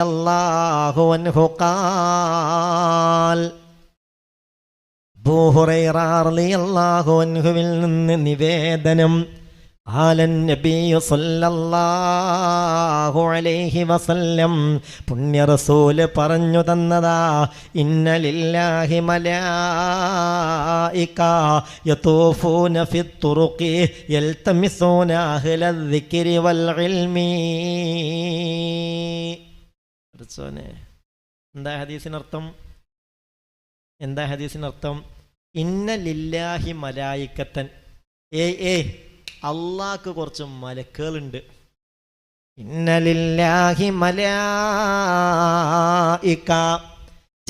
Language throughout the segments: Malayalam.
الله عنه قال അൻഹുവിൽ നിന്ന് നിവേദനം. ആലൻ നബിയു സല്ലല്ലാഹു അലൈഹി വസല്ലം. പുണ്യ പറഞ്ഞു തന്നതാ ഇന്നലില്ലാഹി മലായിക യൽതമിസൂന അഹ്ല വൽ ഇൽമി. പഠിച്ചോനെ എന്താ ഹദീസിനർത്ഥം? എന്താ ഹദീസിനർത്ഥം? ഇന്ന ലില്ലാഹി മലായിക്കത്തൻ. ഏ ഏ അള്ളാഹ്ക്ക് കുറച്ച് മലക്കുകളുണ്ട്. ഇന്ന ലില്ലാഹി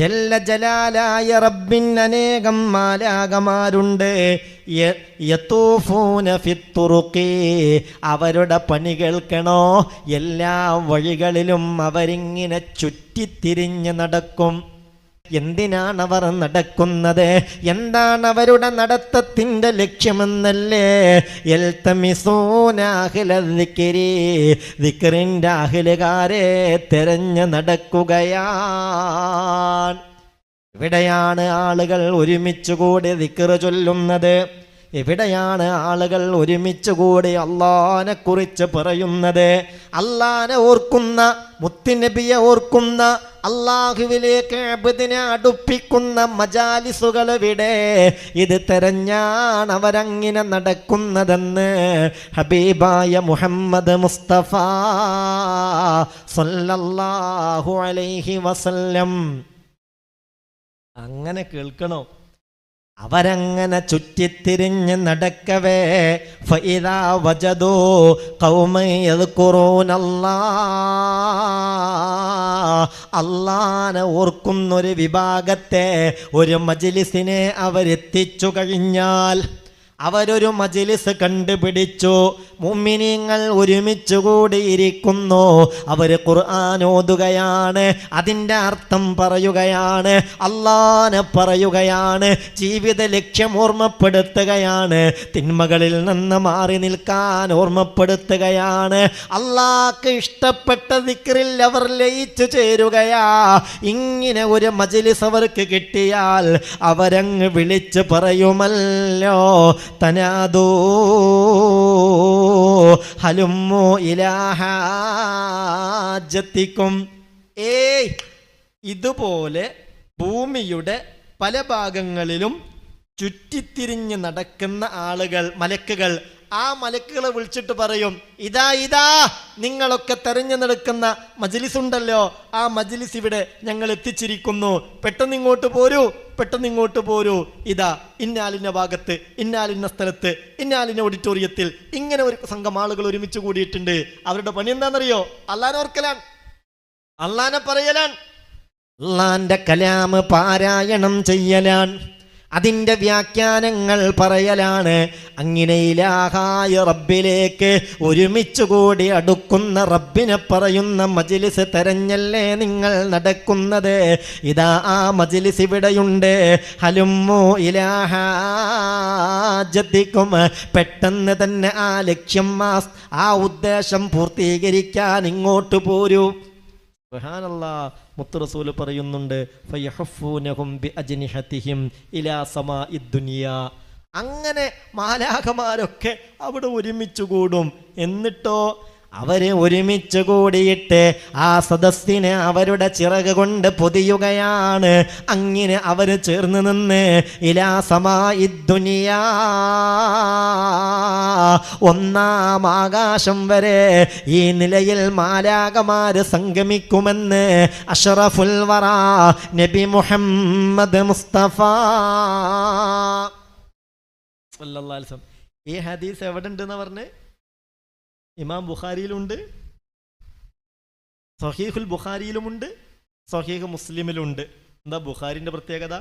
ജല്ല ജലാലായ റബ്ബിൻ അനേകം മാലാകമാരുണ്ട്. അവരുടെ പണി കേൾക്കണോ? എല്ലാ വഴികളിലും അവരിങ്ങനെ ചുറ്റിത്തിരിഞ്ഞ് നടക്കും. എന്തിനാണ് അവർ നടക്കുന്നത്? എന്താണ് അവരുടെ നടത്തത്തിന്റെ ലക്ഷ്യമെന്നല്ലേ. ദിക്റിന്റെ അഖിലുകാരെ തെരഞ്ഞു നടക്കുകയാണ്. ഇവിടെയാണ് ആളുകൾ ഒരുമിച്ചുകൂടി ദിക്കറ് ചൊല്ലുന്നത്. എവിടെയാണ് ആളുകൾ ഒരുമിച്ച് കൂടി അള്ളാനെ കുറിച്ച് പറയുന്നത്? അള്ളാനെ ഓർക്കുന്ന മുത്തിനബിയെ ഓർക്കുന്ന അള്ളാഹുവിലേക്ക് അബുദിനെ അടുപ്പിക്കുന്ന മജാലിസുകൾ വിടെ ഇത് തെരഞ്ഞാണ് അവരങ്ങനെ നടക്കുന്നതെന്ന് ഹബീബായ മുഹമ്മദ് മുസ്തഫ സല്ലല്ലാഹു അലൈഹി വസല്ലം. അങ്ങനെ കേൾക്കണോ? അവരങ്ങനെ ചുറ്റിത്തിരിഞ്ഞ് നടക്കവേ. ഫൈദാ വജദൂ ഖൗമൻ യദ്കുറൂനല്ലാ അള്ളാനെ ഓർക്കുന്നൊരു വിഭാഗത്തെ ഒരു മജിലിസിനെ അവരെത്തിച്ചു കഴിഞ്ഞാൽ അവരൊരു മജിലിസ് കണ്ടുപിടിച്ചു. മുമ്മിനിങ്ങൾ ഒരുമിച്ച് കൂടിയിരിക്കുന്നു. അവർ ഖുർആൻ ഓതുകയാണ്. അതിന്റെ അർത്ഥം പറയുകയാണ്. അള്ളാനെ പറയുകയാണ്. ജീവിത ലക്ഷ്യം ഓർമ്മപ്പെടുത്തുകയാണ്. തിന്മകളിൽ നിന്ന് മാറി നിൽക്കാൻ ഓർമ്മപ്പെടുത്തുകയാണ്. അള്ളാക്ക് ഇഷ്ടപ്പെട്ട ദിക്റിൽ അവർ ലയിച്ചു ചേരുകയാ. ഇങ്ങനെ ഒരു മജിലിസ് അവർക്ക് കിട്ടിയാൽ അവരങ്ങ് വിളിച്ച് പറയുമല്ലോ. തനാദോ ഹലുമോ ഇലാഹാജത്തിക്കും ഏയ് ഇതുപോലെ ഭൂമിയുടെ പല ഭാഗങ്ങളിലും ചുറ്റിത്തിരിഞ്ഞ് നടക്കുന്ന ആളുകൾ മലക്കുകൾ ആ മലക്കുകളെ വിളിച്ചിട്ട് പറയും ഇതാ ഇതാ നിങ്ങളൊക്കെ തെരഞ്ഞു നടക്കുന്ന മജ്ലിസ് ഉണ്ടല്ലോ ആ മജ്ലിസ് ഇവിടെ ഞങ്ങൾ എത്തിച്ചിരിക്കുന്നു. പെട്ടെന്ന് ഇങ്ങോട്ട് പോരൂ പെട്ടെന്ന് ഇങ്ങോട്ട് പോരൂ. ഇതാ ഇന്നാലിന്ന ഭാഗത്ത് ഇന്നാലിന്ന സ്ഥലത്ത് ഇന്നാലിന്ന ഓഡിറ്റോറിയത്തിൽ ഇങ്ങനെ ഒരു സംഘം ആളുകൾ ഒരുമിച്ച് കൂടിയിട്ടുണ്ട്. അവരുടെ പണി എന്താണെന്നറിയോ? അള്ളാനെ ഓർക്കലാൻ. അല്ലാനെ പറയലാൻ. അല്ലാന്റെ കലാമ് പാരായണം ചെയ്യലാൻ. അതിന്റെ വ്യാഖ്യാനങ്ങൾ പറയലാണ്. അങ്ങനെ ഇലാഹായ റബ്ബിലേക്ക് ഒരുമിച്ച് കൂടി അടുക്കുന്ന റബ്ബിനെ പറയുന്ന മജിലിസ് തെരഞ്ഞല്ലേ നിങ്ങൾ നടക്കുന്നത്? ഇതാ ആ മജിലിസ് ഇവിടെയുണ്ട്. ഹലുമോ ഇലാഹാജത്തിക്കും പെട്ടെന്ന് തന്നെ ആ ലക്ഷ്യം ആ ഉദ്ദേശം പൂർത്തീകരിക്കാൻ ഇങ്ങോട്ട് പോരൂ. മുത്ത് റസൂൽ പറയുന്നുണ്ട് അങ്ങനെ മാലാഖമാരൊക്കെ അവിടെ ഒരുമിച്ച് കൂടും. എന്നിട്ടോ അവർ ഒരുമിച്ച് കൂടിയിട്ട് ആ സദസ്സിനെ അവരുടെ ചിറക് കൊണ്ട് പൊതിയുകയാണ്. അങ്ങനെ അവർ ചേർന്ന് നിന്ന് ഇലാ ദുനിയാ ഒന്നാം ആകാശം വരെ ഈ നിലയിൽ മാലാകമാര് സംഗമിക്കുമെന്ന് അഷറഫുൽ വറ നബി മുഹമ്മദ് മുസ്തഫ. ഈ ഹദീസ് എവിടെ ഉണ്ടെന്ന് പറഞ്ഞ്? ഇമാം ബുഖാരിയിലുണ്ട് സഹീഹുൽ ബുഖാരിയിലുമുണ്ട് സഹീഹ് മുസ്ലിമിലുണ്ട്. എന്താ ബുഖാരിന്റെ പ്രത്യേകത?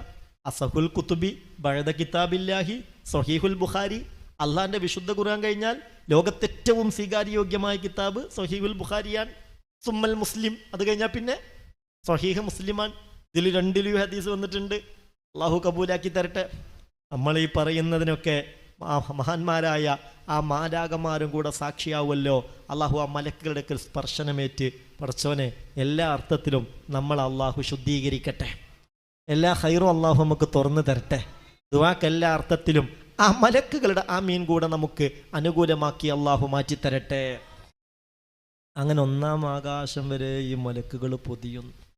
അസഹുൽ കുത്തുബി ബഴദ കിതാബില്ലാഹി സഹീഹുൽ ബുഖാരി. അള്ളാഹിന്റെ വിശുദ്ധ ഖുർആൻ കഴിഞ്ഞാൽ ലോകത്തേറ്റവും സ്വീകാര്യയോഗ്യമായ കിതാബ് സഹീഹുൽ ബുഖാരിയാൻ സുമ്മൽ മുസ്ലിം അത് കഴിഞ്ഞാൽ പിന്നെ സഹീഹ് മുസ്ലിമാൻ ഇതിൽ രണ്ടിലും ഹദീസ് വന്നിട്ടുണ്ട്. അള്ളാഹു കബൂലാക്കി തരട്ടെ. നമ്മൾ ഈ പറയുന്നതിനൊക്കെ മഹാന്മാരായ ആ മാരാകന്മാരും കൂടെ സാക്ഷിയാവുമല്ലോ. അള്ളാഹു ആ മലക്കുകളുടെ സ്പർശനമേറ്റ്. പടച്ചവനെ എല്ലാ അർത്ഥത്തിലും നമ്മൾ അള്ളാഹു ശുദ്ധീകരിക്കട്ടെ. എല്ലാ ഹൈറും അള്ളാഹു നമുക്ക് തുറന്നു തരട്ടെ. ദുവാക്ക് എല്ലാ അർത്ഥത്തിലും ആ മലക്കുകളുടെ ആ മീൻ കൂടെ നമുക്ക് അനുകൂലമാക്കി അള്ളാഹു മാറ്റിത്തരട്ടെ. അങ്ങനെ ഒന്നാം ആകാശം വരെ ഈ മലക്കുകൾ പൊതിയുന്നു.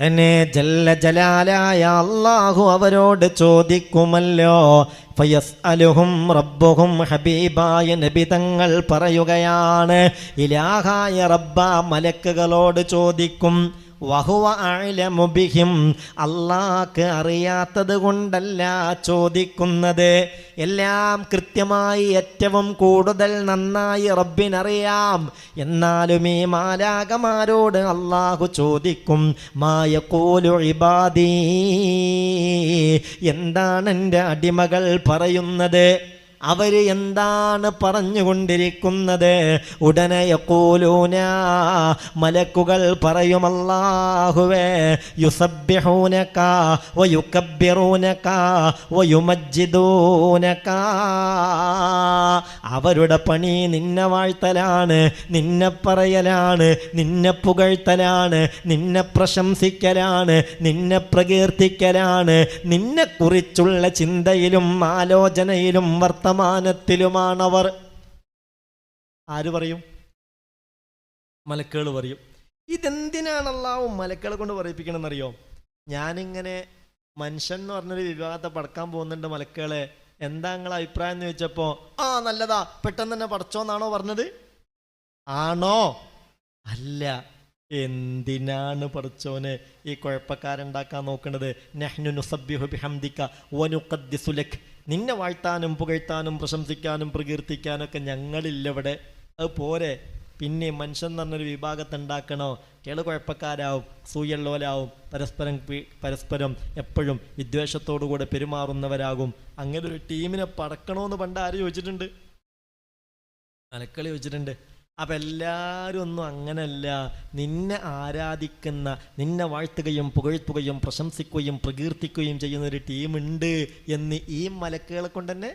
എന്നെ ജല്ല ജലാലായ അള്ളാഹു അവരോട് ചോദിക്കുമല്ലോ. ഫയസ് അലുഹും റബ്ബുഹും ഹബീബായ നബി തങ്ങൾ പറയുകയാണ് ഇലാഹായ റബ്ബ മലക്കുകളോട് ചോദിക്കും അള്ളാഹ്ക്ക് അറിയാത്തത് കൊണ്ടല്ല ചോദിക്കുന്നത്. എല്ലാം കൃത്യമായി ഏറ്റവും കൂടുതൽ നന്നായി റബ്ബിനറിയാം. എന്നാലും ഈ മാലാകമാരോട് അള്ളാഹു ചോദിക്കും മായ ഇബാദീ? എന്താണ് എന്റെ അടിമകൾ പറയുന്നത്? അവർ എന്താണ് പറഞ്ഞുകൊണ്ടിരിക്കുന്നത്? ഉടനെ യക്കൂലൂന മലക്കുകൾ വയുക്കബ്ബിറൂനക വയുമജ്ജിദൂനക അവരുടെ പണി നിന്നെ വാഴ്ത്തലാണ് നിന്നെ പറയലാണ് നിന്നെ പുകഴ്ത്തലാണ് നിന്നെ പ്രശംസിക്കലാണ് നിന്നെ പ്രകീർത്തിക്കലാണ്. നിന്നെക്കുറിച്ചുള്ള ചിന്തയിലും ആലോചനയിലും വർത്തമാനത്തിലുമാണവർ. ആര് പറയും? മലക്കുകൾ പറയും. ഇതെന്തിനാണ് അള്ളാഹു മലക്കുകളെ കൊണ്ട് പറയിപ്പിക്കണമെന്നറിയോ ഞാനിങ്ങനെ മനുഷ്യൻ എന്ന് പറഞ്ഞൊരു വിവാഹത്തെ പടക്കാൻ പോകുന്നുണ്ട് മലക്കുകളെ. എന്താ നിങ്ങളെ അഭിപ്രായം എന്ന് ചോദിച്ചപ്പോ ആ നല്ലതാ. പെട്ടെന്ന് തന്നെ പടച്ചോന്നാണോ പറഞ്ഞത്? ആണോ? അല്ല. എന്തിനാണ് പടച്ചോന് ഈ കുഴപ്പക്കാരുണ്ടാക്കാൻ നോക്കുന്നത് നെഹ്നു നുസബ്യുഹു ബിഹംദിക വനുഖദ്ദിസു ലക്. നിന്നെ വാഴ്ത്താനും പുകഴ്ത്താനും പ്രശംസിക്കാനും പ്രകീർത്തിക്കാനൊക്കെ ഞങ്ങളില്ലവിടെ. അത് പോരെ. പിന്നെ മനുഷ്യൻ തന്നൊരു വിഭാഗത്തെ ഉണ്ടാക്കണോ? കേൾ കുഴപ്പക്കാരാവും സൂയള്ളോലാവും പരസ്പരം പരസ്പരം എപ്പോഴും വിദ്വേഷത്തോടുകൂടെ പെരുമാറുന്നവരാകും. അങ്ങനെ ഒരു ടീമിനെ പടക്കണമെന്ന് പണ്ട് ആര് ചോദിച്ചിട്ടുണ്ട്? അലക്കളി ചോദിച്ചിട്ടുണ്ട്. അപ്പം എല്ലാവരും ഒന്നും അങ്ങനല്ല. നിന്നെ ആരാധിക്കുന്ന നിന്നെ വാഴ്ത്തുകയും പുകഴ്ത്തുകയും പ്രശംസിക്കുകയും പ്രകീർത്തിക്കുകയും ചെയ്യുന്ന ഒരു ടീമുണ്ട് എന്ന് ഈ മലക്കുകളെ കൊണ്ട് തന്നെ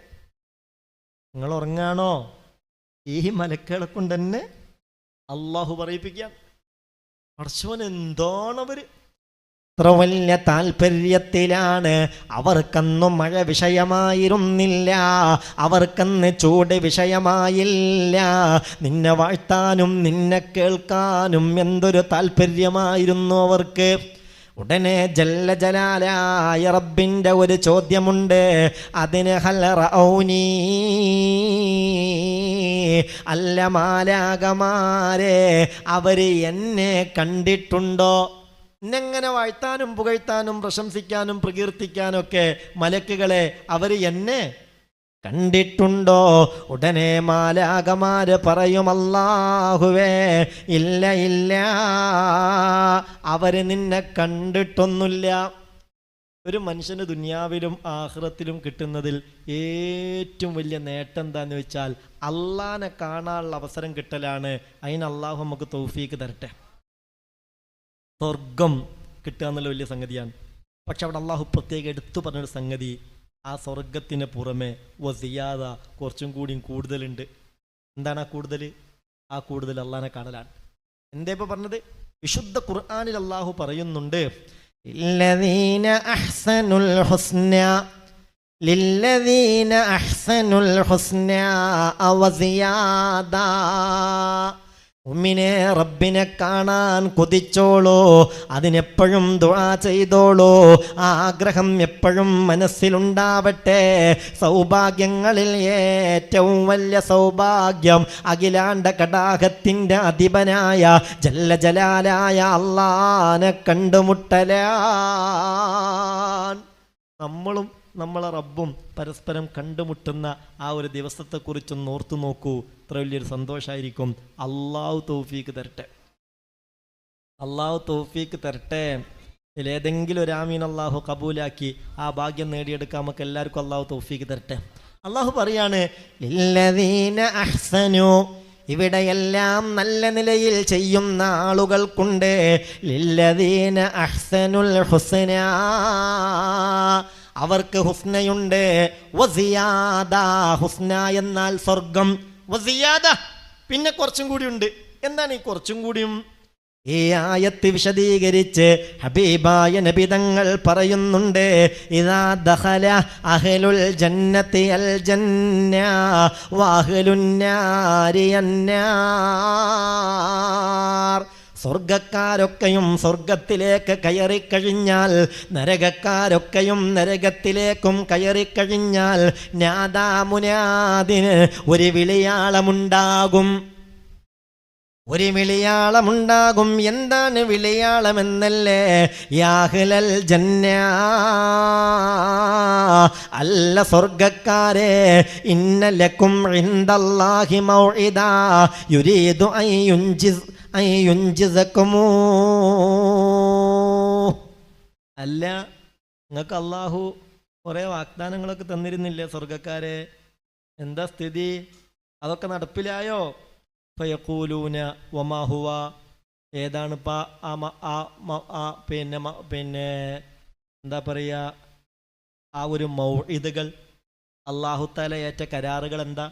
നിങ്ങൾ ഉറങ്ങാണോ? ഈ മലക്കുകളെ കൊണ്ട് തന്നെ അള്ളാഹു പറയിപ്പിക്കാൻ എന്താണ് എന്താണവര്? അത്ര വലിയ താല്പര്യത്തിലാണ്. അവർക്കന്ന് മഴ വിഷയമായിരുന്നില്ല. അവർക്കന്ന് ചൂട് വിഷയമായില്ല. നിന്നെ വാഴ്ത്താനും നിന്നെ കേൾക്കാനും എന്തൊരു താല്പര്യമായിരുന്നു അവർക്ക്. ഉടനെ ജല്ല ജലാലായ റബ്ബിന്റെ ഒരു ചോദ്യമുണ്ട്. അതിന് ഹൽ റഔനീ അല്ല മാലാകമാരെ അവർ എന്നെ കണ്ടിട്ടുണ്ടോ? എന്നെങ്ങനെ വാഴ്ത്താനും പുകഴ്ത്താനും പ്രശംസിക്കാനും പ്രകീർത്തിക്കാനും ഒക്കെ മലക്കുകളെ അവർ എന്നെ കണ്ടിട്ടുണ്ടോ? ഉടനെ മാലാകമാര് പറയും അല്ലാഹുവേ ഇല്ല ഇല്ല. അവർ നിന്നെ കണ്ടിട്ടൊന്നുമില്ല. ഒരു മനുഷ്യന് ദുനിയാവിലും ആഹ്റത്തിലും കിട്ടുന്നതിൽ ഏറ്റവും വലിയ നേട്ടം എന്താന്ന് വെച്ചാൽ അള്ളാനെ കാണാനുള്ള അവസരം കിട്ടലാണ്. അതിന് അള്ളാഹു നമുക്ക് തൗഫീക്ക് തരട്ടെ. സ്വർഗം കിട്ടുക എന്നുള്ള വലിയ സംഗതിയാണ്. പക്ഷെ അവിടെ അള്ളാഹു പ്രത്യേകം എടുത്തു പറഞ്ഞൊരു സംഗതി ആ സ്വർഗത്തിന് പുറമെ വസിയാത കുറച്ചും കൂടിയും കൂടുതലുണ്ട്. എന്താണ് ആ കൂടുതൽ? ആ കൂടുതൽ അള്ളാഹിനെ കാണലാണ്. എന്താ ഇപ്പൊ പറഞ്ഞത്? വിശുദ്ധ ഖുർആാനിൽ അള്ളാഹു പറയുന്നുണ്ട് ലില്ലദീന അഹ്സനുൽ ഹുസ്ന അവസിയാദ ഉമ്മിനെ റബ്ബിനെ കാണാൻ കൊതിച്ചോളോ അതിനെപ്പോഴും ദുആ ചെയ്തോളോ ആഗ്രഹം എപ്പോഴും മനസ്സിലുണ്ടാവട്ടെ. സൗഭാഗ്യങ്ങളിൽ ഏറ്റവും വലിയ സൗഭാഗ്യം അഖിലാണ്ട കടാഹത്തിന്റെ അധിപനായ ജല്ല ജലാലായ അള്ളാനെ കണ്ടുമുട്ടലാൻ നമ്മളും നമ്മളെ റബ്ബും പരസ്പരം കണ്ടുമുട്ടുന്ന ആ ഒരു ദിവസത്തെക്കുറിച്ചൊന്ന് ഓർത്തു നോക്കൂ. ഇത്ര വലിയൊരു സന്തോഷമായിരിക്കും അള്ളാഹു തൗഫീക്ക് തരട്ടെ. അള്ളാഹു തൗഫീക്ക് തരട്ടെ. ഇതിലേതെങ്കിലും ഒരു ആമീൻ അള്ളാഹു കബൂലാക്കി ആ ഭാഗ്യം നേടിയെടുക്കാൻ നമുക്ക് എല്ലാവർക്കും അള്ളാഹു തൗഫീക്ക് തരട്ടെ. അള്ളാഹു പറയാണ് "ലില്ലദീന അഹ്സനു ഇവിടെയെല്ലാം നല്ല നിലയിൽ ചെയ്യുന്ന ആളുകൾക്കുണ്ട്. ലില്ലദീന അഹ്സനുൽ ഹുസ്ന. അവർക്ക് ഹുസ്നയുണ്ട്. ഹുസ്ന എന്നാൽ സ്വർഗം. പിന്നെ കുറച്ചും കൂടി ഉണ്ട്. എന്താണ് ഈ കുറച്ചും കൂടിയും? ഈ ആയത്ത് വിശദീകരിച്ച് ഹബീബായ നബിതങ്ങൾ പറയുന്നുണ്ട് ഇതാ ദഹല അഹലുൽ ജന്നത്തി അൽ ജന്ന വാഹലുന്നാരി അന്നാർ സ്വർഗക്കാരൊക്കെയും സ്വർഗത്തിലേക്ക് കയറിക്കഴിഞ്ഞാൽ നരകക്കാരൊക്കെയും നരകത്തിലേക്കും കയറിക്കഴിഞ്ഞാൽ നാദാമുനാദിന് ഒരു വിളിയാളമുണ്ടാകും. ഒരു വിളിയാളമുണ്ടാകും. എന്താണ് വിളിയാളമെന്നല്ലേ? യാഹ്ലൽ ജന്ന. അല്ല സ്വർഗക്കാരെ ഇന്നലക്കും ഇൻദല്ലാഹി മൗഇദാ. യുരീദു അൻ അൻ അല്ല നിങ്ങൾക്ക് അള്ളാഹു കുറേ വാഗ്ദാനങ്ങളൊക്കെ തന്നിരുന്നില്ലേ സ്വർഗക്കാരെ എന്താ സ്ഥിതി? അതൊക്കെ നടപ്പിലായോ? ഫയക്കൂലൂന വമാഹുവ ഏതാണ് ഇപ്പം ആ മ- ആ മ- ആ പിന്നെ പിന്നെ എന്താ പറയുക ആ ഒരു മൗ മൗഇദുകൾ അള്ളാഹുത്താല ഏറ്റ കരാറുകൾ എന്താ?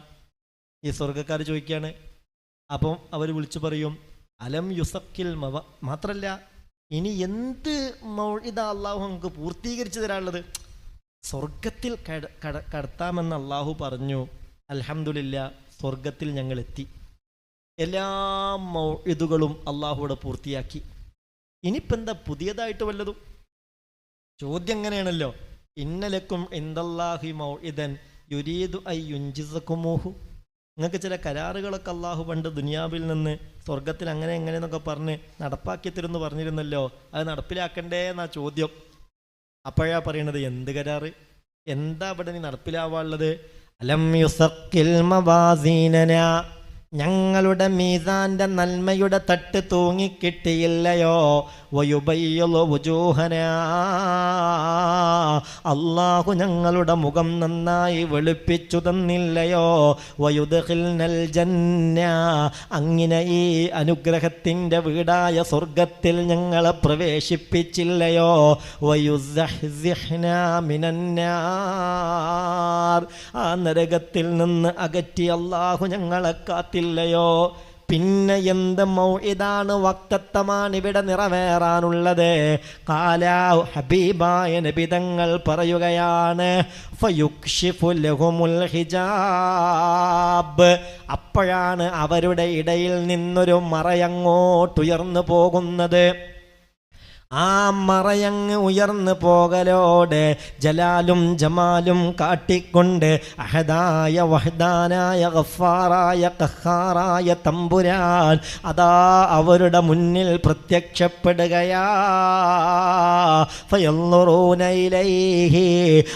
ഈ സ്വർഗക്കാർ ചോദിക്കുകയാണ് അപ്പം അവർ വിളിച്ചു പറയും അലം യുസക്കിൽ മവ മാത്രല്ല ഇനി എന്ത് മൗഇദ അള്ളാഹു നമുക്ക് പൂർത്തീകരിച്ചു തരാനുള്ളത്? സ്വർഗത്തിൽ കട കട കടത്താമെന്ന് അള്ളാഹു പറഞ്ഞു അലഹമുല്ല സ്വർഗത്തിൽ ഞങ്ങൾ എത്തി. എല്ലാ മൗഴിതുകളും അള്ളാഹുവിടെ പൂർത്തിയാക്കി. ഇനിയിപ്പോൾ എന്താ പുതിയതായിട്ട് വല്ലതും? ചോദ്യം എങ്ങനെയാണല്ലോ? ഇന്നലക്കും എന്തല്ലാഹി മൗഇദൻ യുരീദു ഐ യുഞ്ചിസക്കുമോഹു നിങ്ങൾക്ക് ചില കരാറുകളൊക്കെ അള്ളാഹു പണ്ട് ദുനിയാവിൽ നിന്ന് സ്വർഗത്തിൽ അങ്ങനെ എങ്ങനെ എന്നൊക്കെ പറഞ്ഞ് നടപ്പാക്കി തരുമെന്ന് പറഞ്ഞിരുന്നല്ലോ. അത് നടപ്പിലാക്കണ്ടേ എന്നാ ചോദ്യം. അപ്പോഴാ പറയണത് എന്ത് കരാറ്? എന്താ ഇവിടെ നീ നടപ്പിലാവാനുള്ളത്? അലം ഞങ്ങളുടെ മീസാന്റെ നന്മയുടെ തട്ട് തൂങ്ങിക്കിട്ടിയില്ലയോ? വയുബയ്യലോ വുജൂഹന. അള്ളാഹു ഞങ്ങളുടെ മുഖം നന്നായി വെളുപ്പിച്ചു തന്നില്ലയോ? ജന്ന. അങ്ങനെ ഈ അനുഗ്രഹത്തിന്റെ വീടായ സ്വർഗത്തിൽ ഞങ്ങളെ പ്രവേശിപ്പിച്ചില്ലയോ? വയുസഹ്സിഹ്ന മിനന്നാർ. ആ നരകത്തിൽ നിന്ന് അകറ്റി അള്ളാഹു ഞങ്ങളെ കാത്തില്ലയോ പിന്നെ എന്ത് മൗഇദാണ് വക്തത്വമാണ് ഇവിടെ നിറവേറാനുള്ളത്? കാലാ ഹബീബായ നബിതങ്ങൾ പറയുകയാണ് അപ്പോഴാണ് അവരുടെ ഇടയിൽ നിന്നൊരു മറയങ്ങോട്ടുയർന്നു പോകുന്നത്. ആ മറയങ്ങ് ഉയർന്നു പോകലോടെ ജലാലും ജമാലും കാട്ടിക്കൊണ്ട് അഹദായ വഹദാനായ ഗഫാറായ കഹാറായ തമ്പുരാൻ അതാ അവരുടെ മുന്നിൽ പ്രത്യക്ഷപ്പെടുകയാ.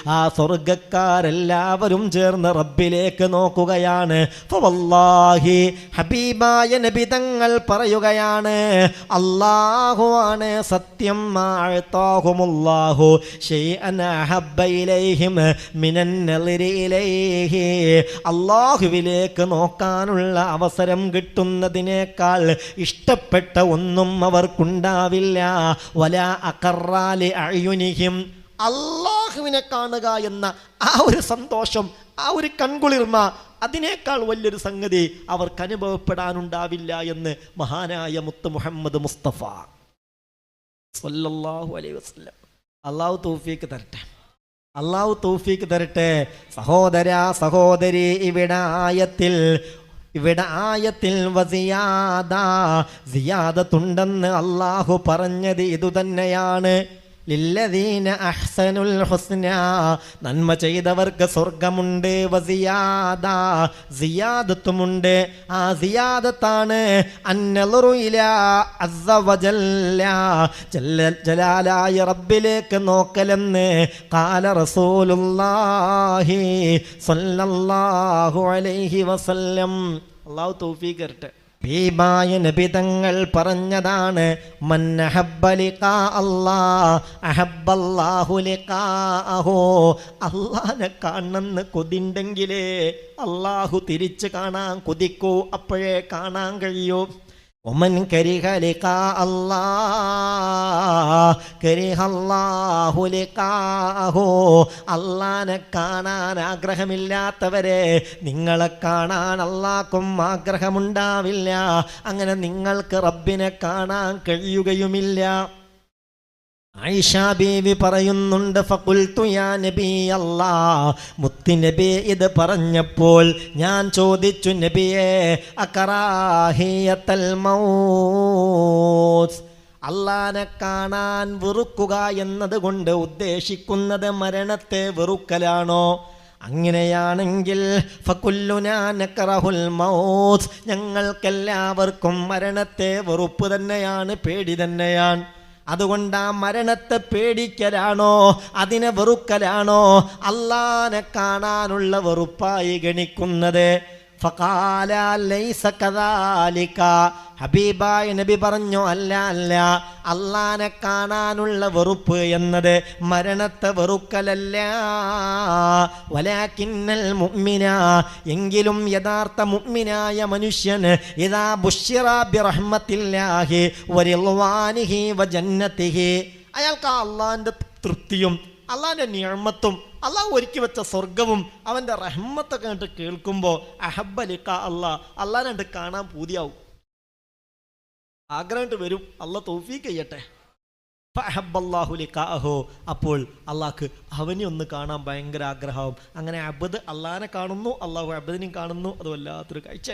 ആ സ്വർഗക്കാരെല്ലാവരും ചേർന്ന് റബ്ബിലേക്ക് നോക്കുകയാണ്. ഫവല്ലാഹി ഹബീബായ നബി തങ്ങൾ പറയുകയാണ് അള്ളാഹുവാണ് സത്യം. അള്ളാഹുവിലേക്ക് നോക്കാനുള്ള അവസരം കിട്ടുന്നതിനേക്കാൾ ഇഷ്ടപ്പെട്ട ഒന്നും അവർക്കുണ്ടാവില്ല. വല അക്കറാലി അയുനിഹിം അള്ളാഹുവിനെ കാണുക എന്ന ആ ഒരു സന്തോഷം ആ ഒരു കൺകുളിർമ അതിനേക്കാൾ വലിയൊരു സംഗതി അവർക്ക് അനുഭവപ്പെടാനുണ്ടാവില്ല എന്ന് മഹാനായ മുത്ത് മുഹമ്മദ് മുസ്തഫ സല്ലല്ലാഹു അലൈഹി വസ്ലം അള്ളാഹു തൗഫീക്ക് തരട്ടെ. അള്ളാഹു തൗഫീക്ക് തരട്ടെ. സഹോദര സഹോദരി ഇവിടെ ആയത്തിൽ ഇവിടെ ആയത്തിൽ വസിയാദ. സിയാദത്തുണ്ടെന്ന് അള്ളാഹു പറഞ്ഞത് ഇതുതന്നെയാണ്. ലില്ലദീന അഹ്സനുൽ ഹുസ്ന നന്മ ചെയ്തവർക്ക് സ്വർഗമുണ്ട് വസിയാദ സിയാദത്തുമുണ്ട്. ആ സിയാദത്താണ് ജലാലായ റബ്ബിലേക്ക് നോക്കലെന്ന് കാല റസൂലുള്ളാഹി സ്വല്ലല്ലാഹു അലൈഹി വസല്ലം. അള്ളാഹു തൗഫീഖ് തരട്ടെ. ഹബീബായ നബിതങ്ങൾ പറഞ്ഞതാണ് അള്ളാഹുലെ കാണെന്ന് കൊതിണ്ടെങ്കിലേ അള്ളാഹു തിരിച്ച് കാണാൻ കൊതിക്കൂ. അപ്പോഴേ കാണാൻ കഴിയൂ. ഒമൻ കരിഹ ലിഖാ അല്ലാഹ് കരിഹ അല്ലാഹു ലിഖാഹു അള്ളാനെ കാണാൻ ആഗ്രഹമില്ലാത്തവരെ നിങ്ങളെ കാണാൻ അള്ളാഹ്ക്കും ആഗ്രഹമുണ്ടാവില്ല. അങ്ങനെ നിങ്ങൾക്ക് റബ്ബിനെ കാണാൻ കഴിയുകയുമില്ല. ആയിഷ ബീവി പറയുന്നുണ്ട് ഫഖുൽതു യാ നബി അല്ലാ. മുത്തി നബി ഇത് പറഞ്ഞപ്പോൾ ഞാൻ ചോദിച്ചു നബിയെ അക്കറാഹിയത്തൽ മൗത്ത്. അള്ളാനെ കാണാൻ വെറുക്കുക എന്നതുകൊണ്ട് ഉദ്ദേശിക്കുന്നത് മരണത്തെ വെറുക്കലാണോ? അങ്ങനെയാണെങ്കിൽ ഫക്കുല്ലുനാനക്കറഹുൽ മൗത്ത്. ഞങ്ങൾക്കെല്ലാവർക്കും മരണത്തെ വെറുപ്പ് തന്നെയാണ് പേടി തന്നെയാണ്. അതുകൊണ്ട് ആ മരണത്തെ പേടിക്കലാണോ? അതിനെ വെറുക്കലാണോ? അള്ളാനെ കാണാനുള്ള വെറുപ്പായി ഗണിക്കുന്നത്. ഫഖാല ലൈസ കദാലിക. ഹബീബായ നബി പറഞ്ഞു അല്ല അല്ല അള്ളാനെ കാണാനുള്ള വെറുപ്പ് എന്നത് മരണത്തെ വെറുക്കലല്ല. വലാക്കിന്നൽ മുഅ്മിന എങ്കിലും യഥാർത്ഥ മുഅ്മിനായ മനുഷ്യന് ഇതാ ബുശ്ശിറ ബിറഹ്മത്തില്ലാഹി വരിൾവാനിഹി വജന്നതിഹി അയാൾക്ക് ആ അള്ളാന്റെ തൃപ്തിയും അള്ളാന്റെ നിയമത്തും അള്ളാഹ് ഒരുക്കി വെച്ച സ്വർഗവും അവന്റെ റഹ്മത്തൊക്കെ കണ്ടിട്ട് കേൾക്കുമ്പോൾ അഹബലിക്ക അള്ളാ അള്ളാഹ് കണ്ട് കാണാൻ പൂതിയാവും. ആഗ്രഹമായിട്ട് വരും. അല്ല തൗഫീക്ക് ചെയ്യട്ടെ. ഫഅഹബ്ബല്ലാഹു ലിഖാഅഹു. അപ്പോൾ അള്ളാഹ്ക്ക് അവനെ ഒന്ന് കാണാൻ ഭയങ്കര ആഗ്രഹമാവും. അങ്ങനെ അബദ് അള്ളാഹിനെ കാണുന്നു അള്ളാഹു അബദിനെയും കാണുന്നു. അത് വല്ലാത്തൊരു കാഴ്ച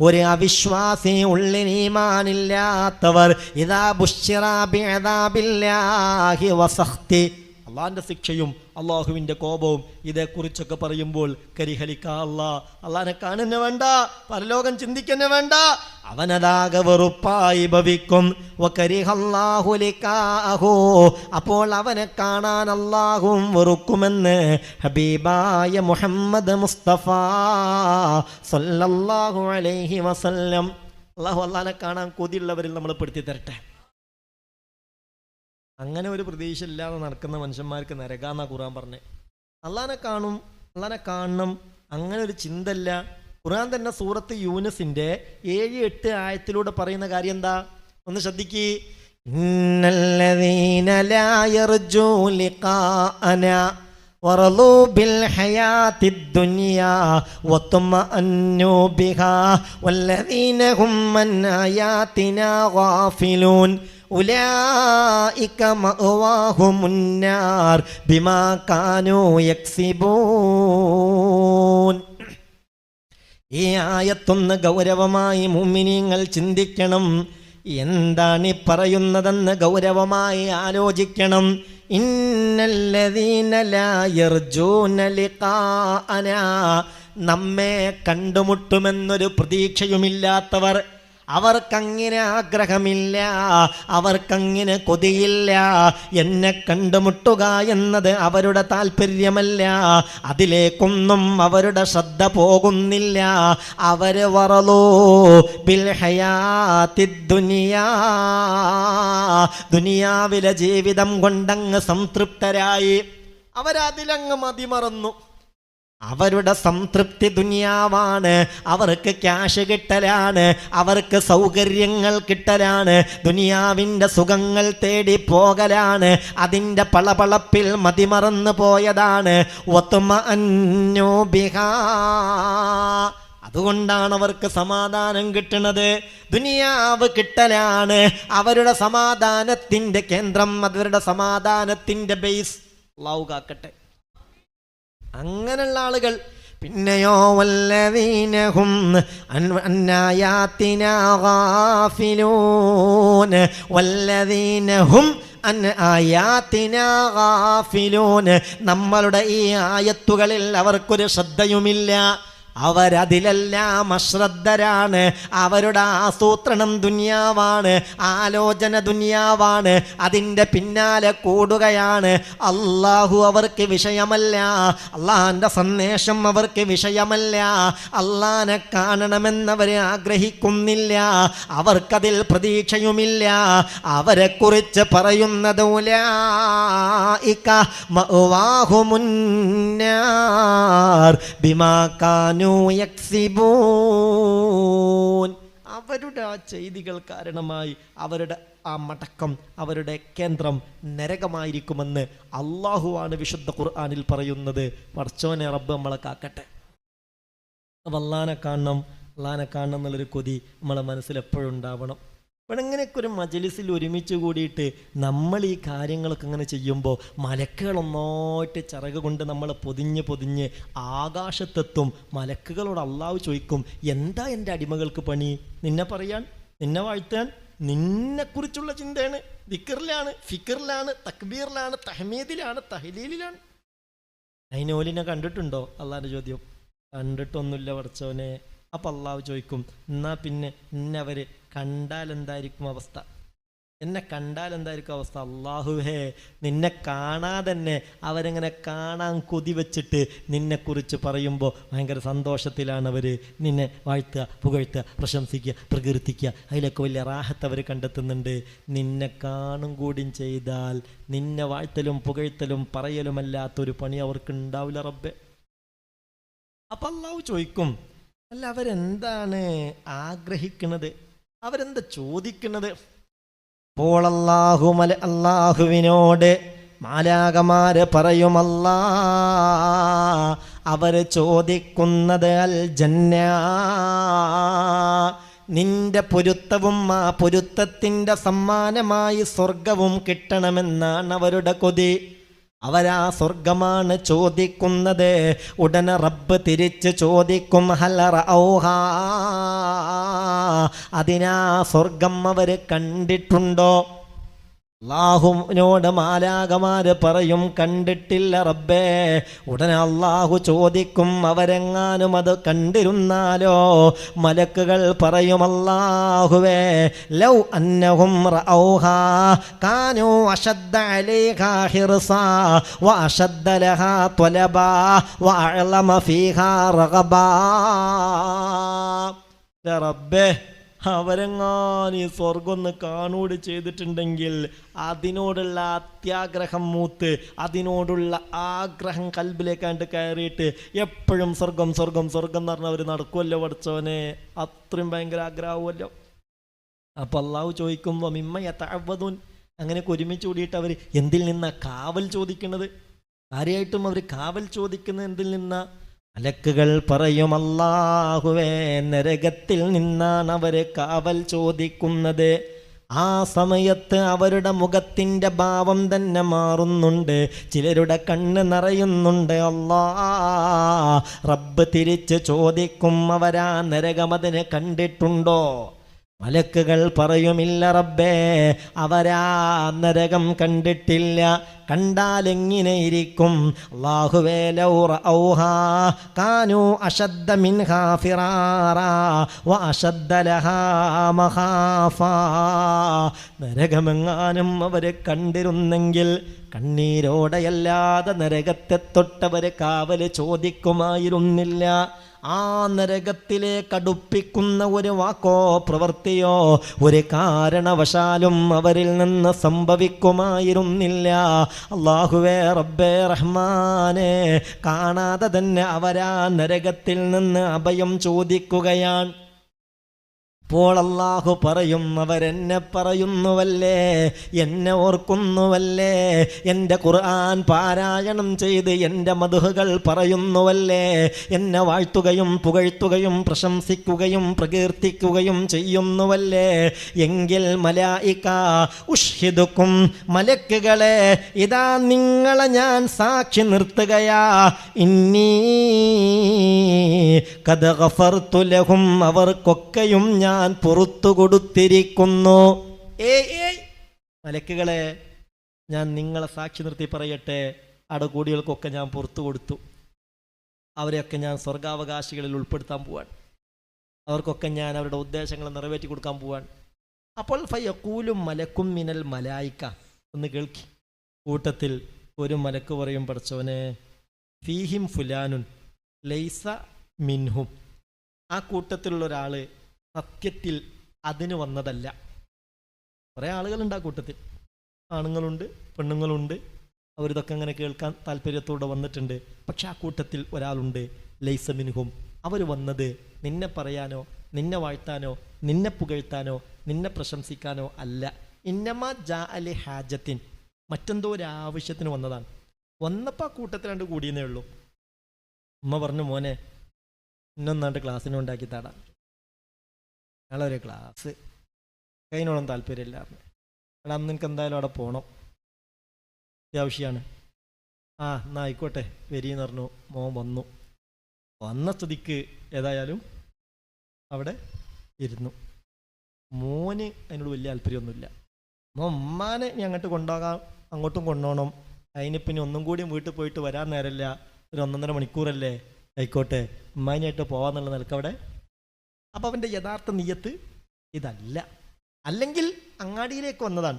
ഒരു അവിശ്വാസി ഉള്ളിൽ ഈമാനില്ലാത്തവർ ഇതാ ബുശ്ശിറ ബിഅദാബില്ലാഹി വസഖ്തി അള്ളാഹിന്റെ ശിക്ഷയും അള്ളാഹുവിന്റെ കോപവും ഇതേക്കുറിച്ചൊക്കെ പറയുമ്പോൾ കരിഹലിക്ക അല്ലാ അള്ളാഹിനെ കാണുന്നെ വേണ്ട പരലോകം ചിന്തിക്കുന്ന വേണ്ട. അവനതാകെ വെറുപ്പായി ഭവിക്കും. അപ്പോൾ അവനെ കാണാൻ അള്ളാഹും വെറുക്കുമെന്ന് ഹബീബായ മുഹമ്മദ് മുസ്തഫ സല്ലല്ലാഹു അലൈഹി വസല്ലം. അള്ളാഹു അള്ളാഹിനെ കാണാൻ കൊതിയുള്ളവരിൽ നമ്മൾ പെടുത്തി തരട്ടെ. അങ്ങനെ ഒരു പ്രതീക്ഷ ഇല്ലാതെ നടക്കുന്ന മനുഷ്യന്മാർക്ക് നരകാന്ന ഖുറാൻ പറഞ്ഞ് അള്ളാനെ കാണും അള്ളാനെ കാണണം അങ്ങനെ ഒരു ചിന്തല്ല ഖുറാൻ തന്നെ സൂറത്ത് യൂനസിന്റെ ഏഴ് എട്ട് ആയത്തിലൂടെ പറയുന്ന കാര്യം എന്താ ഒന്ന് ശ്രദ്ധിക്ക് ഇന്നല്ലദീന ലാ യർജൂ ലിഖാഅനാ ورضوا بالحياة الدنيا واطمأنوا بها والذين هم من آياتنا غافلون ബിമാ കാനു യക്സിബൂൻ. ഈ ആയത്തൊന്ന് ഗൗരവമായി മുമ്മിനിങ്ങൾ ചിന്തിക്കണം. എന്താണ് ഈ പറയുന്നതെന്ന് ഗൗരവമായി ആലോചിക്കണം. നമ്മെ കണ്ടുമുട്ടുമെന്നൊരു പ്രതീക്ഷയുമില്ലാത്തവർ അവർക്കങ്ങനെ ആഗ്രഹമില്ല അവർക്കങ്ങനെ കൊതിയില്ല. എന്നെ കണ്ടുമുട്ടുക എന്നത് അവരുടെ താല്പര്യമല്ല അതിലേക്കൊന്നും അവരുടെ ശ്രദ്ധ പോകുന്നില്ല. അവർ വറലോ ദുനിയാ. ദുനിയാവിലെ ജീവിതം കൊണ്ടങ്ങ് സംതൃപ്തരായി. അവരതിലങ്ങ് മതിമറന്നു. അവരുടെ സംതൃപ്തി ദുനിയാവാണ്. അവർക്ക് ക്യാഷ് കിട്ടലാണ്. അവർക്ക് സൗകര്യങ്ങൾ കിട്ടലാണ്. ദുനിയാവിന്റെ സുഖങ്ങൾ തേടി പോകലാണ്. അതിന്റെ പളപളപ്പിൽ മതിമറന്നു പോയതാണ്. ഒത്തുമ അന്നോബിഹാ അതുകൊണ്ടാണ് അവർക്ക് സമാധാനം കിട്ടുന്നത്. ദുനിയാവ് കിട്ടലാണ്. അവരുടെ സമാധാനത്തിന്റെ കേന്ദ്രം അവരുടെ സമാധാനത്തിന്റെ ബേസ് ലൗകാക്കട്ടെ കാക്കട്ടെ. അങ്ങനെയുള്ള ആളുകൾ. പിന്നെയോ വല്ലവീനഹും ആയാത്തിനാഫിലൂൻ നമ്മളുടെ ഈ ആയത്തുകളിൽ അവർക്കൊരു ശ്രദ്ധയുമില്ല. അവരതിലെല്ലാം അശ്രദ്ധരാണ്. അവരുടെ ആസൂത്രണം ദുന്യാവാണ്. ആലോചന ദുന്യാവാണ്. അതിന്റെ പിന്നാലെ കൂടുകയാണ്. അള്ളാഹു അവർക്ക് വിഷയമല്ല. അള്ളാഹാന്റെ സന്ദേശം അവർക്ക് വിഷയമല്ല. അള്ളാനെ കാണണമെന്നവർ ആഗ്രഹിക്കുന്നില്ല. അവർക്കതിൽ പ്രതീക്ഷയുമില്ല. അവരെക്കുറിച്ച് പറയുന്നത് ഉലായിക മഅ്വാഹുമുന്നാർ. അവരുടെ ആ ചെയ്തികൾ കാരണമായി അവരുടെ ആ മടക്കം അവരുടെ കേന്ദ്രം നരകമായിരിക്കുമെന്ന് അള്ളാഹുവാണ് വിശുദ്ധ ഖുർആാനിൽ പറയുന്നത്. പറച്ചോനെ റബ്ബ് നമ്മളെ കാക്കട്ടെ. വല്ലാനെ കാണണം അള്ളാനെ കാണണം എന്നുള്ളൊരു കൊതി നമ്മളെ മനസ്സിൽ എപ്പോഴും ഉണ്ടാവണം. അപ്പോൾ ഇങ്ങനെയൊക്കെ ഒരു മജലിസിൽ ഒരുമിച്ച് കൂടിയിട്ട് നമ്മൾ ഈ കാര്യങ്ങളൊക്കെ ഇങ്ങനെ ചെയ്യുമ്പോൾ മലക്കുകളൊന്നോട്ട് ചിറക് കൊണ്ട് നമ്മൾ പൊതിഞ്ഞ് പൊതിഞ്ഞ് ആകാശത്തെത്തും മലക്കുകളോട് അള്ളാവ് ചോദിക്കും എന്താ എന്റെ അടിമകൾക്ക് പണി? നിന്നെ പറയാൻ നിന്നെ വാഴ്ത്താൻ നിന്നെക്കുറിച്ചുള്ള ചിന്തയാണ്. ദിക്കറിലാണ് ഫിക്കറിലാണ് തക്ബീറിലാണ് തഹമീദിലാണ് തഹലീലിലാണ്. അതിനോലിനെ കണ്ടിട്ടുണ്ടോ? അള്ളാന്റെ ചോദ്യം. കണ്ടിട്ടൊന്നുമില്ല പഠിച്ചവനെ. അപ്പം അള്ളാവ് ചോദിക്കും എന്നാ പിന്നെ ഇന്നവർ കണ്ടാൽ എന്തായിരിക്കും അവസ്ഥ? എന്നെ കണ്ടാൽ എന്തായിരിക്കും അവസ്ഥ? അള്ളാഹുഹേ നിന്നെ കാണാതെ തന്നെ അവരെങ്ങനെ കാണാൻ കൊതി വെച്ചിട്ട് നിന്നെക്കുറിച്ച് പറയുമ്പോൾ ഭയങ്കര സന്തോഷത്തിലാണ് അവർ നിന്നെ വാഴ്ത്തുക പുകഴ്ത്തുക പ്രശംസിക്കുക പ്രകീർത്തിക്കുക. അതിലൊക്കെ വലിയ റാഹത്ത് അവർ കണ്ടെത്തുന്നുണ്ട്. നിന്നെ കാണും കൂടിയും ചെയ്താൽ നിന്നെ വാഴ്ത്തലും പുകഴ്ത്തലും പറയലുമല്ലാത്തൊരു പണി അവർക്ക് ഉണ്ടാവില്ല റബ്ബെ. അപ്പം അള്ളാഹു ചോദിക്കും അല്ല അവരെന്താണ് ആഗ്രഹിക്കുന്നത് അവരെന്താ ചോദിക്കുന്നത്? അപ്പോൾ അള്ളാഹു മല അള്ളാഹുവിനോട് മാലാകമാര് പറയുമല്ലാ അവർ ചോദിക്കുന്നത് അൽ ജന്ന. നിന്റെ പൊരുത്തവും ആ പൊരുത്തത്തിന്റെ സമ്മാനമായി സ്വർഗവും കിട്ടണമെന്നാണ് അവരുടെ കൊതി. അവരാ സ്വർഗമാണ് ചോദിക്കുന്നത്. ഉടനെ റബ്ബ് തിരിച്ച് ചോദിക്കും ഹലറ ഔഹാ അതിനാ സ്വർഗം അവർ കണ്ടിട്ടുണ്ടോ? അള്ളാഹുവിനോട് മാലാകമാര് പറയും കണ്ടിട്ടില്ല റബ്ബേ. ഉടനെ അള്ളാഹു ചോദിക്കും അവരെങ്ങാനും അത് കണ്ടിരുന്നാലോ? മലക്കുകൾ പറയും അള്ളാഹുവേ ലൗ അന്നഹും കാനു അലൈഹാ ഹിർസാ വഅശദ്ദ ലഹാ വഅഅലമ ഫീഹാ റബ്ബേ അവരെങ്ങാനും ഈ സ്വർഗം ഒന്ന് കാണൂടി ചെയ്തിട്ടുണ്ടെങ്കിൽ അതിനോടുള്ള അത്യാഗ്രഹം മൂത്ത് അതിനോടുള്ള ആഗ്രഹം കൽബിലേക്കാണ്ട് കയറിയിട്ട് എപ്പോഴും സ്വർഗം സ്വർഗം സ്വർഗം എന്ന് പറഞ്ഞാൽ അവർ നടക്കുമല്ലോ പഠിച്ചവനെ. അത്രയും ഭയങ്കര ആഗ്രഹമാവുമല്ലോ. അപ്പം അള്ളാഹു ചോദിക്കുമ്പോൾ മിമ്മ താഴ്വതൂൻ അങ്ങനെയൊക്കെ ഒരുമിച്ച് കൂടിയിട്ട് അവർ എന്തിൽ നിന്നാ കാവൽ ചോദിക്കുന്നത്? ആരെയായിട്ടും അവർ കാവൽ ചോദിക്കുന്നത് എന്തിൽ നിന്നാ മലക്കുകൾ പറയും അല്ലാഹുവേ നരകത്തിൽ നിന്നാണ് അവരെ കാവൽ ചോദിക്കുന്നത്. ആ സമയത്ത് അവരുടെ മുഖത്തിന്റെ ഭാവം തന്നെ മാറുന്നുണ്ട്. ചിലരുടെ കണ്ണ് നിറയുന്നുണ്ട്. അല്ലാ റബ്ബ് തിരിച്ച് ചോദിക്കും അവരാ നരകമതിനെ കണ്ടിട്ടുണ്ടോ? മലക്കുകൾ പറയുമില്ല റബ്ബേ അവരാ നരകം കണ്ടിട്ടില്ല. കണ്ടാൽ എങ്ങനെ ഇരിക്കും? റഔഹാ കാനൂ അശദ്ദ മിൻഹാ നരകമെങ്ങാനും അവരെ കണ്ടിരുന്നെങ്കിൽ കണ്ണീരോടെയല്ലാതെ നരകത്തെ തൊട്ടവരെ കാവൽ ചോദിക്കുമായിരുന്നില്ല. ആ നരകത്തിലേക്ക് അടുപ്പിക്കുന്ന ഒരു വാക്കോ പ്രവൃത്തിയോ ഒരു കാരണവശാലും അവരിൽ നിന്ന് സംഭവിക്കുമായിരുന്നില്ല. അള്ളാഹുവേ റബ്ബേ റഹ്മാനെ കാണാതെ തന്നെ അവരാ നരകത്തിൽ നിന്ന് അഭയം ചോദിക്കുകയാണ്. അപ്പോൾ അള്ളാഹു പറയുന്നവരെന്നെ പറയുന്നുവല്ലേ? എന്നെ ഓർക്കുന്നുവല്ലേ? എന്റെ ഖുർആൻ പാരായണം ചെയ്ത് എന്റെ മധുഹകൾ പറയുന്നുവല്ലേ? എന്നെ വാഴ്ത്തുകയും പുകഴ്ത്തുകയും പ്രശംസിക്കുകയും പ്രകീർത്തിക്കുകയും ചെയ്യുന്നുവല്ലേ? എങ്കിൽ മലായിക്ക ഉഷ്ഹിദുക്കും മലക്കുകളെ ഇതാ നിങ്ങളെ ഞാൻ സാക്ഷി നിർത്തുകയാ. ഇന്നീ കഥ ഗഫർത്തുലഹും അവർക്കൊക്കെയും ഞാൻ പുറത്തു കൊടുത്തിരിക്കുന്നു. ഏ ഏയ്. മലക്കുകളെ ഞാൻ നിങ്ങളെ സാക്ഷി നിർത്തി പറയട്ടെ. അവിടെ കൂടികൾക്കൊക്കെ ഞാൻ പുറത്തു കൊടുത്തു. അവരെയൊക്കെ ഞാൻ സ്വർഗാവകാശികളിൽ ഉൾപ്പെടുത്താൻ പോവാൻ. അവർക്കൊക്കെ ഞാൻ അവരുടെ ഉദ്ദേശങ്ങൾ നിറവേറ്റി കൊടുക്കാൻ പോവാൻ. അപ്പോൾ ഫയക്കൂലും മലക്കും മിനൽ മലായിക്ക ഒന്ന് കേൾക്കി. കൂട്ടത്തിൽ ഒരു മലക്ക് പറയും പഠിച്ചവനെ ഫീഹിം ഫുലാനുൻ ലൈസ മിൻഹും. ആ കൂട്ടത്തിലുള്ള ഒരാൾ സത്യത്തിൽ അതിന് വന്നതല്ല. കുറേ ആളുകളുണ്ട് ആ കൂട്ടത്തിൽ. ആണുങ്ങളുണ്ട് പെണ്ണുങ്ങളുണ്ട്. അവരിതൊക്കെ അങ്ങനെ കേൾക്കാൻ താല്പര്യത്തോടെ വന്നിട്ടുണ്ട്. പക്ഷെ ആ കൂട്ടത്തിൽ ഒരാളുണ്ട് ലൈസ മിൻഹും. അവർ വന്നത് നിന്നെ പറയാനോ നിന്നെ വാഴ്ത്താനോ നിന്നെ പുകഴ്ത്താനോ നിന്നെ പ്രശംസിക്കാനോ അല്ല. ഇന്നമ ജാ അലി ഹാജത്തിൻ. മറ്റെന്തോ ഒരു ആവശ്യത്തിന് വന്നതാണ്. വന്നപ്പോൾ ആ കൂട്ടത്തിൽ രണ്ട് കൂടിയെന്നേ ഉള്ളൂ. ഉമ്മ പറഞ്ഞു മോനെ ഇന്നൊന്നാണ്ട് ക്ലാസ്സിനുണ്ടാക്കി താടാ. ഞങ്ങളൊരു ക്ലാസ് കൈനോളം താല്പര്യമില്ല. എടാ അന്ന് എനിക്ക് എന്തായാലും അവിടെ പോകണം അത്യാവശ്യമാണ് ആ എന്നാ ആയിക്കോട്ടെ. വരിയെന്ന് പറഞ്ഞു. മോൻ വന്നു. വന്ന സ്ഥിതിക്ക് ഏതായാലും അവിടെ ഇരുന്നു. മോന് അതിനോട് വലിയ താല്പര്യമൊന്നുമില്ല. മോൻ ഉമ്മാനെ അങ്ങോട്ട് കൊണ്ടുപോകാം. അങ്ങോട്ടും കൊണ്ടുപോകണം. അതിന് പിന്നെ ഒന്നും കൂടി വീട്ടിൽ പോയിട്ട് വരാൻ നേരമില്ല. ഒരു ഒന്നൊന്നര മണിക്കൂറല്ലേ? ആയിക്കോട്ടെ. ഉമ്മാനായിട്ട് പോവാന്നുള്ള നിലയ്ക്ക് അവിടെ അപ്പം അവന്റെ യഥാർത്ഥ നീയത്ത് ഇതല്ല. അല്ലെങ്കിൽ അങ്ങാടിയിലേക്ക് വന്നതാണ്.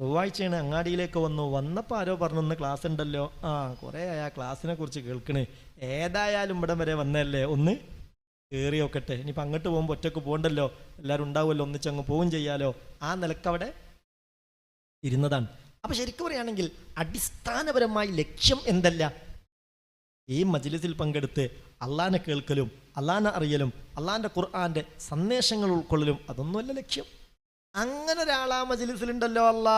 ചൊവ്വാഴ്ചയാണ് അങ്ങാടിയിലേക്ക് വന്നു. വന്നപ്പോൾ ആരോ പറഞ്ഞു ക്ലാസ് ഉണ്ടല്ലോ. ആ കുറേ ആ ക്ലാസ്സിനെ കുറിച്ച് കേൾക്കണേ. ഏതായാലും ഇവിടം വരെ വന്നതല്ലേ? ഒന്ന് കയറി നോക്കട്ടെ. ഇനിയിപ്പോൾ അങ്ങോട്ട് പോകുമ്പോൾ ഒറ്റയ്ക്ക് പോകണ്ടല്ലോ? എല്ലാവരും ഉണ്ടാവുമല്ലോ? ഒന്നിച്ചങ്ങ് പോവും ചെയ്യാലോ? ആ നിലയ്ക്ക് അവിടെ ഇരുന്നതാണ്. അപ്പം ശരിക്കും പറയുകയാണെങ്കിൽ അടിസ്ഥാനപരമായി ലക്ഷ്യം എന്തല്ല? ഈ മജ്ലിസിൽ പങ്കെടുത്ത് അള്ളാനെ കേൾക്കലും അള്ളാനെ അറിയലും അള്ളാന്റെ ഖുർആാന്റെ സന്ദേശങ്ങൾ ഉൾക്കൊള്ളലും അതൊന്നുമല്ല ലക്ഷ്യം. അങ്ങനെ ഒരാളാ മജ്ലിസിലുണ്ടല്ലോ അല്ല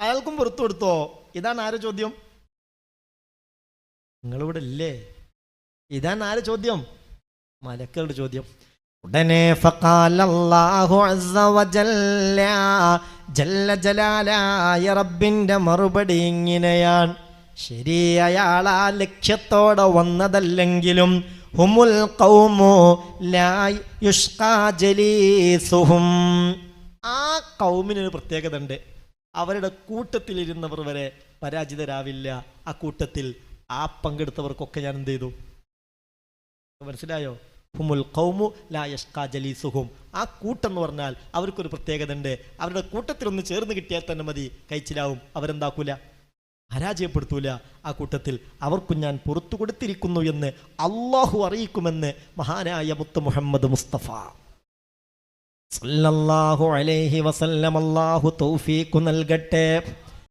അയാൾക്കും പുറത്തു കൊടുത്തോ? ഇതാണ് ആരെ ചോദ്യം? നിങ്ങളിവിടെ ഇല്ലേ? ഇതാണ് ആരെ ചോദ്യം? മലക്കളുടെ ചോദ്യം. ഉടനെ ജല്ല ജലാലായ റബ്ബിന്റെ മറുപടി ഇങ്ങനെയാണ്. ശരി അയാൾ ആ ലക്ഷ്യത്തോടെ വന്നതല്ലെങ്കിലും ഹുമുൽ ഖൗമു ലാ യുഷ്കാ ജലീസുഹും. ആ കൗമിനൊരു പ്രത്യേകത ഉണ്ട് അവരുടെ കൂട്ടത്തിലിരുന്നവർ വരെ പരാജിതരാവില്ല. ആ കൂട്ടത്തിൽ ആ പങ്കെടുത്തവർക്കൊക്കെ ഞാൻ എന്ത് ചെയ്തു? മനസ്സിലായോ? ഹുമുൽ കൗമു ലാ യഷ്കാ ജലീസുഹും. ആ കൂട്ടം എന്ന് പറഞ്ഞാൽ അവർക്കൊരു പ്രത്യേകത ഉണ്ട് അവരുടെ കൂട്ടത്തിൽ ഒന്ന് ചേർന്ന് കിട്ടിയാൽ തന്നെ മതി. കഴിച്ചിലാവും. അവരെന്താക്കൂല? പരാജയപ്പെടുത്തൂല. ആ കൂട്ടത്തിൽ അവർക്കും ഞാൻ പുറത്തു കൊടുത്തിരിക്കുന്നു എന്ന് അള്ളാഹു അറിയിക്കുമെന്ന് മഹാനായ മുത്ത് മുഹമ്മദ് മുസ്തഫ. സല്ലല്ലാഹു അലൈഹി വസല്ലം അല്ലാഹു തൗഫീഖ് നൽകട്ടെ.